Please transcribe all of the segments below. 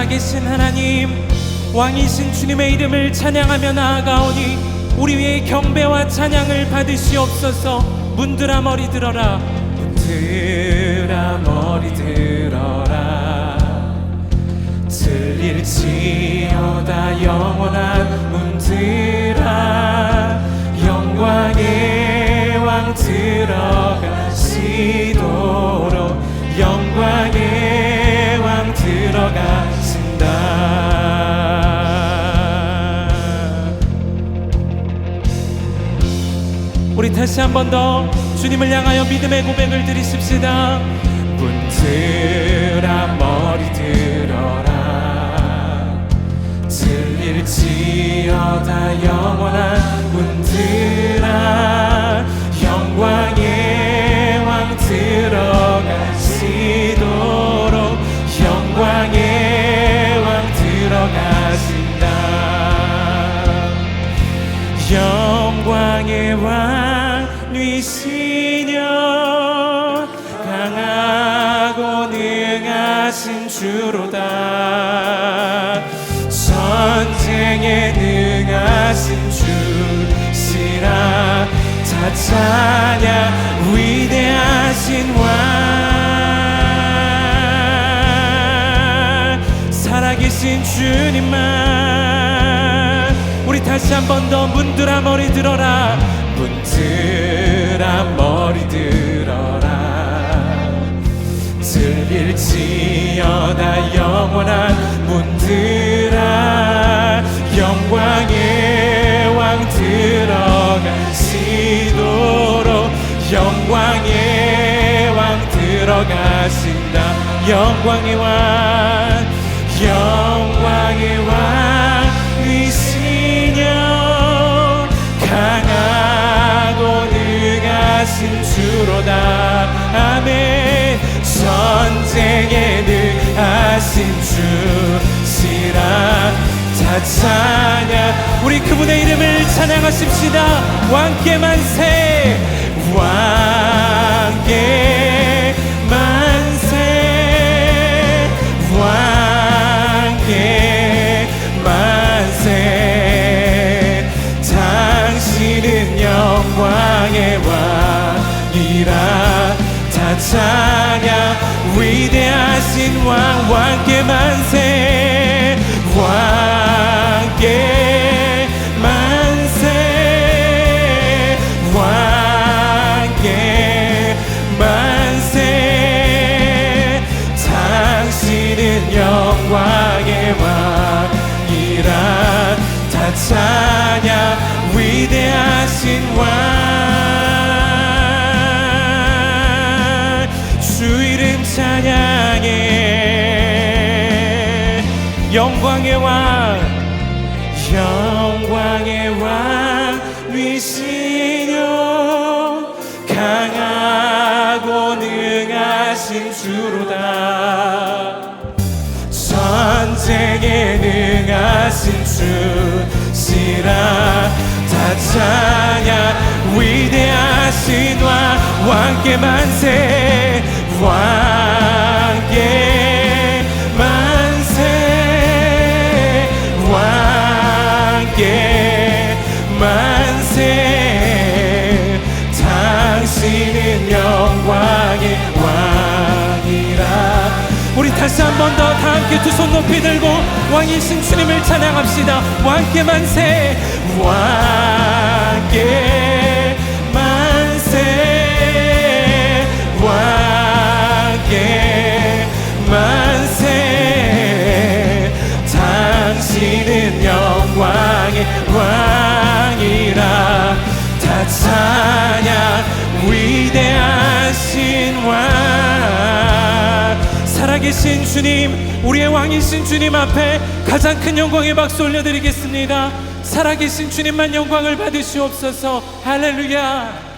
살아계신 하나님 왕이신 주님의 이름을 찬양하며 나아가오니 우리 위에 경배와 찬양을 받으시옵소서. 문드라 머리 들어라. 문드라 머리 들어라. 들릴지어다 영원한 문드라. 영광의 왕 들어가 다시 한 번 더 주님을 향하여 믿음의 고백을 드리십시다. 문드라 머리 들어라. 들릴지어다 영원한 문드라. 영광의 왕 들어가시도록 영광의 왕 들어가신다. 영광의 왕 이시여 강하고 능하신 주로다. 전쟁에 능하신 주시라. 자 찬양 위대하신 왕. 살아계신 주님만. 우리 다시 한 번 더 문드라 머리 들어라. 문드 라 머리 들어라. 들릴지어다 영원한 문드라 영광의 왕 들어가시도록 영광의 왕 들어가신다. 영광의 왕 영광의 왕 능하신 주시라. 자 찬양. 우리 그분의 이름을 찬양하십시다. 왕께 만세. 왕께 만세. 왕께 만세. 당신은 영광의 왕이라. 다 찬양 위대하신 왕 왕께 만세. 왕께 만세. 왕께 만세. 당신은 영광의 왕이라 다 찬양. 위대하신 왕 찬양해. 영광의 왕 영광의 왕 위시여 강하고 능하신 주로다. 전쟁에 능하신 주시라 다 찬양 위대하신 왕 왕께 만세 왕 다시 한 번 더 다 함께 두 손 높이 들고 왕이신 주님을 찬양합시다. 왕께 만세 왕께 만세 왕께 만세. 당신은 영광의 왕이라 다 찬양 위대하신 왕 살아계신 주님 우리의 왕이신 주님 앞에 가장 큰 영광의 박수 올려드리겠습니다. 살아계신 주님만 영광을 받으시옵소서. 할렐루야.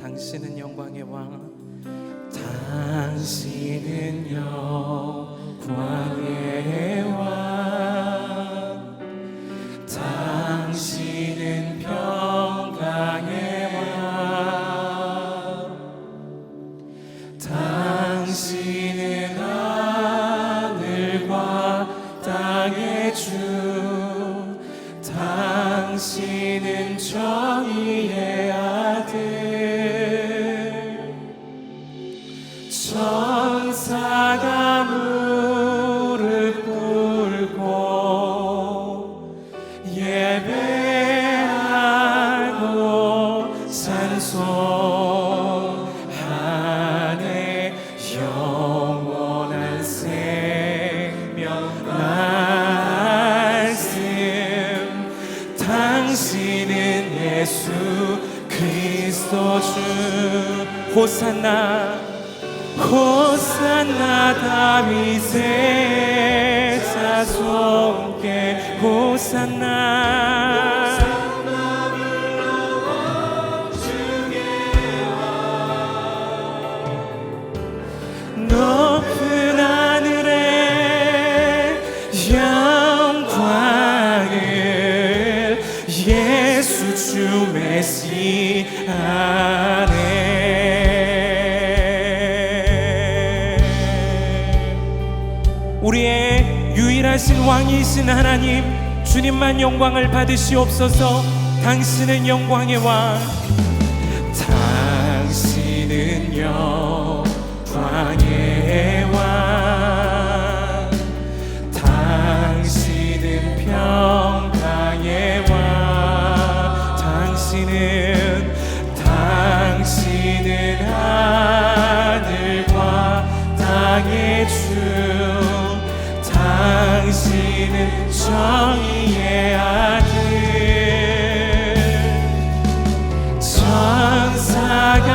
당신은 영광의 왕. 당신은 영 영 주 호산나 호산나 다윗의 자손께 호산나 왕이신 하나님 주님만 영광을 받으시옵소서. 당신은 영광의 왕. 당신은 영광의 왕. 당신은 평강의 왕. 당신은 당신은 하늘과 땅의 주 당신은 정의의 아들. 천사가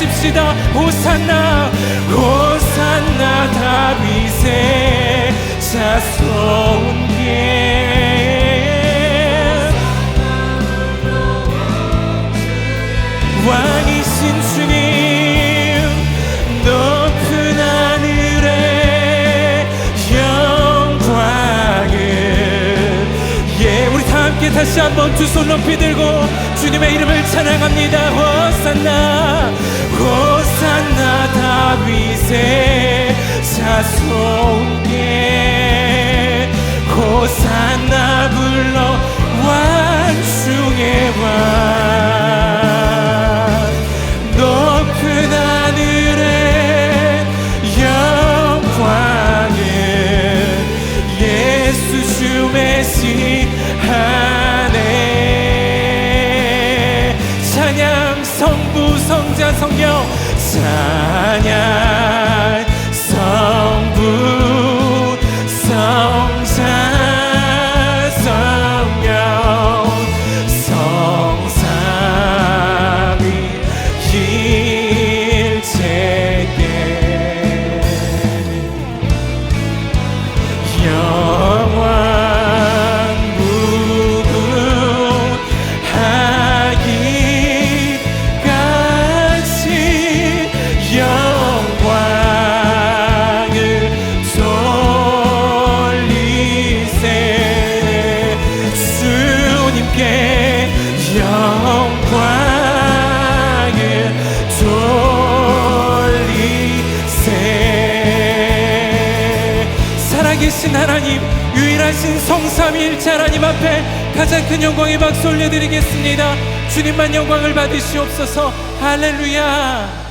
찬양하십시다. 호산나 호산나 다윗의 자손께 왕이신 주님 다시 한번 두 손 높이 들고 주님의 이름을 찬양합니다. 호산나 호산나 다윗의 자손께 호산나 불러 왕중의 왕 성령. 찬양 하나님 유일하신 성삼위일체 하나님 앞에 가장 큰 영광의 박수 올려드리겠습니다. 주님만 영광을 받으시옵소서. 할렐루야